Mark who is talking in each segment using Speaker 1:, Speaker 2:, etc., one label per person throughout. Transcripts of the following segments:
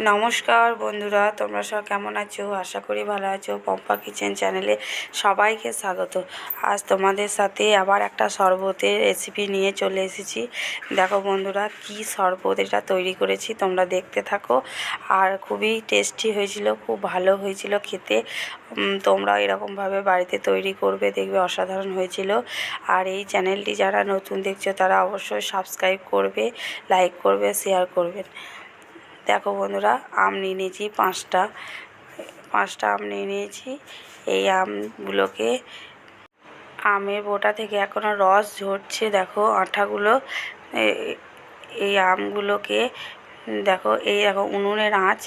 Speaker 1: নমস্কার বন্ধুরা, তোমরা সব কেমন আছো? আশা করি ভালো আছো। পম্পা কিচেন চ্যানেলে সবাইকে স্বাগত। আজ তোমাদের সাথে আবার একটা শরবতের রেসিপি নিয়ে চলে এসেছি। দেখো বন্ধুরা, কি শরবত এটা তৈরি করেছি, তোমরা দেখতে থাকো। আর খুবই টেস্টি হয়েছিল, খুব ভালো হয়েছিল খেতে। তোমরা এরকমভাবে বাড়িতে তৈরি করবে, দেখবে অসাধারণ হয়েছিল। আর এই চ্যানেলটি যারা নতুন দেখছ, তারা অবশ্যই সাবস্ক্রাইব করবে লাইক করবে শেয়ার করবেন দেখো বন্ধুরা, আম নিয়ে নিয়েছি পাঁচটা। পাঁচটা আম নিয়ে নিয়েছি। এই আমগুলোকে আমের বোটা থেকে এখনও রস ঝরছে, দেখো আঠাগুলো। এই আমগুলোকে দেখো, এই দেখো উনুনের আঁচ।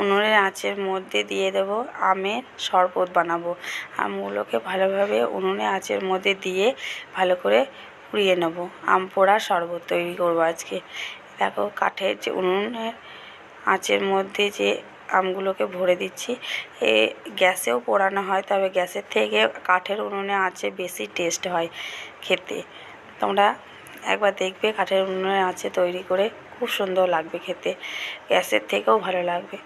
Speaker 1: উনুনের আঁচের মধ্যে দিয়ে দেব আমের শরবত বানাবো। আমগুলোকে ভালোভাবে উনুনে আঁচের মধ্যে দিয়ে ভালো করে পুড়িয়ে নেব। আম পোড়া শরবত তৈরি করব আজকে। দেখো কাঠের যে উনুনের আঁচের মধ্যে যে আমগুলোকে ভরে দিচ্ছি, এ গ্যাসেও পোড়ানো হয়, তবে গ্যাসের থেকে কাঠের উনুনে আঁচে বেশি টেস্ট হয় খেতে। তোমরা একবার দেখবে কাঠের উনুনে আঁচে তৈরি করে খুব সুন্দর লাগবে খেতে, গ্যাসের থেকেও ভালো লাগবে।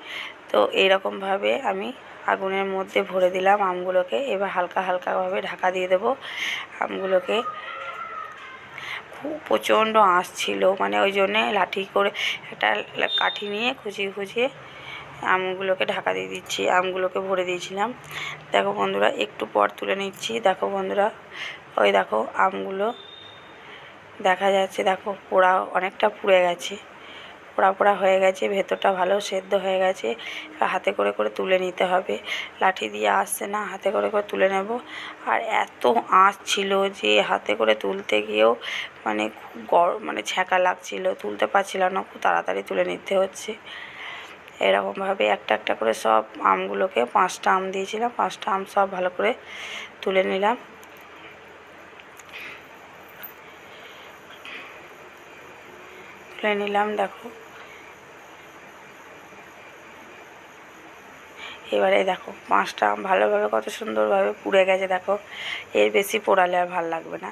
Speaker 1: তো এইরকমভাবে আমি আগুনের মধ্যে ভরে দিলাম আমগুলোকে, এবার হালকা হালকাভাবে ঢাকা দিয়ে দেবো। আমগুলোকে প্রচণ্ড আঁচ ছিল। মানে ওই জন্যে লাঠি করে একটা কাঠি নিয়ে খুঁচিয়ে খুঁচিয়ে আমগুলোকে ঢাকা দিয়ে দিচ্ছি, আমগুলোকে ভরে দিয়েছিলাম। দেখো বন্ধুরা, একটু পর তুলে নিচ্ছি। দেখো বন্ধুরা, ওই দেখো আমগুলো দেখা যাচ্ছে। দেখো পোড়া অনেকটা পুড়ে গেছে। পোড়া পোড়া হয়ে গেছে, ভেতরটা ভালো সেদ্ধ হয়ে গেছে। হাতে করে করে তুলে নিতে হবে। লাঠি দিয়ে আসছে না, হাতে করে করে তুলে নেব। আর এত আঁচ ছিল যে হাতে করে তুলতে গিয়েও মানে খুব গরম মানে ছ্যাঁকা লাগছিল। তুলতে পারছিলাম না, খুব তাড়াতাড়ি তুলে নিতে হচ্ছে। এরকমভাবে একটা একটা করে সব আমগুলোকে পাঁচটা আম দিয়েছিলাম, পাঁচটা আম সব ভালো করে তুলে নিলাম। তুলে নিলাম, দেখো। এবারে দেখো আম ভালোভাবে কত সুন্দরভাবে পুড়ে গেছে, দেখো। এর বেশি পোড়ালে আর ভালো লাগবে না।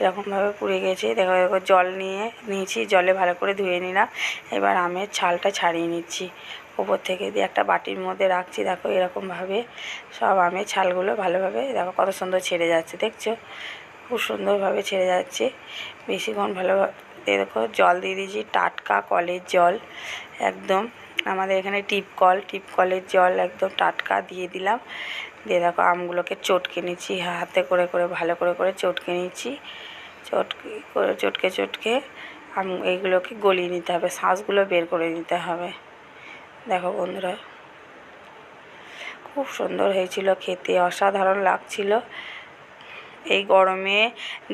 Speaker 1: এরকমভাবে পুড়ে গেছে। দেখো দেখো জল নিয়ে নিয়েছি, জলে ভালো করে ধুয়ে নিলাম। এবার আমের ছালটা ছাড়িয়ে নিচ্ছি। ওপর থেকে দিয়ে একটা বাটির মধ্যে রাখছি, দেখো, এরকমভাবে সব আমের ছালগুলো ভালোভাবে, দেখো, কত সুন্দর ছেড়ে যাচ্ছে, দেখছ? খুব সুন্দরভাবে ছেড়ে যাচ্ছে। বেশিক্ষণ ভালোভাবে, দেখো, জল দিয়ে দিয়েছি, টাটকা কলের জল, একদম। আমাদের এখানে টিপ কল, টিপ কলের জল একদম টাটকা দিয়ে দিলাম। দিয়ে দেখো আমগুলোকে চটকে নিচ্ছি, হাতে করে করে, ভালো করে করে চটকে নিচ্ছি। চটকে করে, চটকে চটকে আম এইগুলোকে গলিয়ে নিতে হবে শাঁসগুলো বের করে নিতে হবে। দেখো বন্ধুরা, খুব সুন্দর হয়েছিল খেতে, অসাধারণ লাগছিল। এই গরমে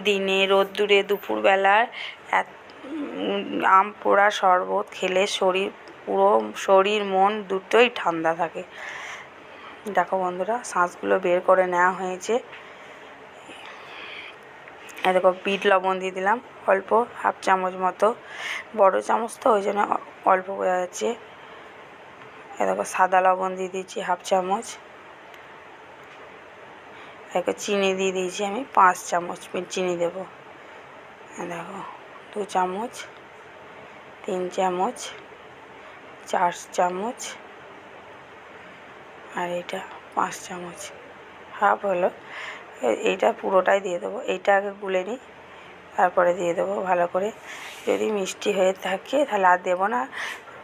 Speaker 1: দিনে, রোদ্দুরে, দুপুরবেলার আম পোড়া শরবত খেলে শরীর পুরো শরীর, মন দুটোই ঠান্ডা থাকে। দেখো বন্ধুরা শাঁসগুলো বের করে নেওয়া হয়েছে। দেখো, বিট লবণ দিয়ে দিলাম, অল্প হাফ চামচ মতো। বড় চামচ তো, ওই জন্য অল্প বোঝা যাচ্ছে। দেখো, সাদা লবণ দিয়ে দিয়েছি হাফ চামচ। দেখো চিনি দিয়ে দিয়েছি আমি, পাঁচ চামচ চিনি দেবো। দেখো, দু চামচ, তিন চামচ। চার চামচ। আর এটা পাঁচ চামচ। হাফ হলো। এইটা পুরোটাই দিয়ে দেবো। এইটা আগে গুলে নিই। তারপরে দিয়ে দেবো ভালো করে। যদি মিষ্টি হয়ে থাকে, তাহলে আর দেবো না।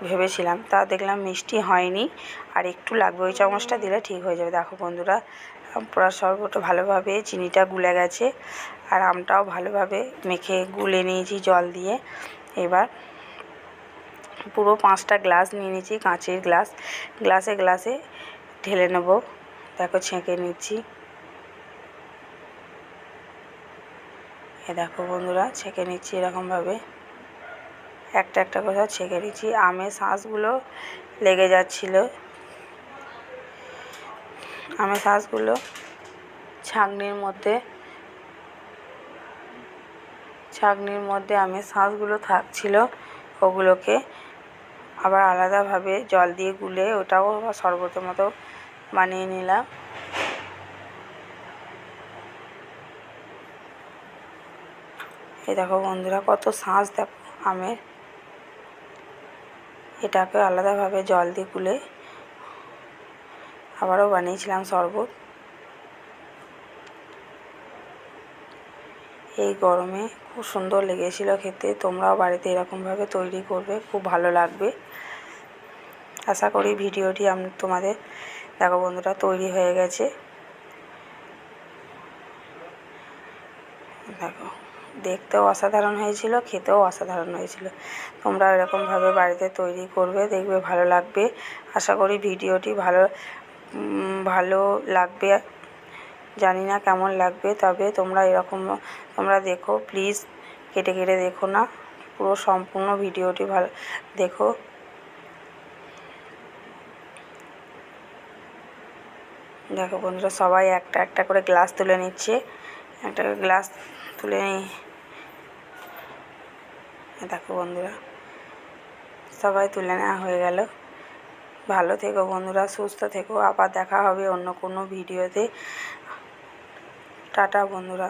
Speaker 1: ভেবেছিলাম। তা দেখলাম মিষ্টি হয়নি। আর একটু লাগবে। ওই চামচটা দিলে ঠিক হয়ে যাবে। দেখো বন্ধুরা, পুরো শরবতটা ভালোভাবে চিনিটা গুলে গেছে। আর আমটাও ভালোভাবে মেখে গুলে নিয়েছি জল দিয়ে। এবার পুরো পাঁচটা গ্লাস নিয়ে নিয়েছি কাঁচের গ্লাস। গ্লাসে গ্লাসে ঢেলে নেব। দেখো, ছেঁকে নিচ্ছি। এ দেখো বন্ধুরা, ছেঁকে নিচ্ছি এরকমভাবে। একটা একটা করে ছেঁকে নিচ্ছি। আমের শাঁসগুলো লেগে যাচ্ছিল। আমের শাঁসগুলো ছাঁকনির মধ্যে ছাঁকনির মধ্যে আমের শাঁসগুলো থাকছিল। ওগুলোকে আবার আলাদাভাবে জল দিয়ে গুলে ওটাও শরবতের মতো বানিয়ে নিলাম। এই দেখো বন্ধুরা, কত শাঁস দেখো আমের। এটাকে আলাদাভাবে জল দিয়ে গুলে আবারও বানিয়েছিলাম শরবত। এই গরমে খুব সুন্দর লেগেছিল খেতে। তোমরাও বাড়িতে এরকমভাবে তৈরি করবে, খুব ভালো লাগবে। আশা করি ভিডিওটি আমি, তোমাদের, দেখো বন্ধুরা, তৈরি হয়ে গেছে। দেখো, দেখতেও অসাধারণ হয়েছিল, খেতেও অসাধারণ হয়েছিল। তোমরা এরকমভাবে বাড়িতে তৈরি করবে, দেখবে ভালো লাগবে। আশা করি ভিডিওটি ভালো ভালো লাগবে। জানি না কেমন লাগবে, তবে তোমরা এরকম, তোমরা দেখো প্লিজ কেটে কেটে দেখো না, পুরো সম্পূর্ণ ভিডিওটি ভালো, দেখো। দেখো বন্ধুরা, সবাই একটা একটা করে গ্লাস তুলে নিচ্ছে, একটা গ্লাস তুলে নিই। দেখো বন্ধুরা, সবাই তুলে নেওয়া হয়ে গেল। ভালো থেকো বন্ধুরা, সুস্থ থেকো, আবার দেখা হবে অন্য কোনো ভিডিওতে। টাটা বন্ধুরা।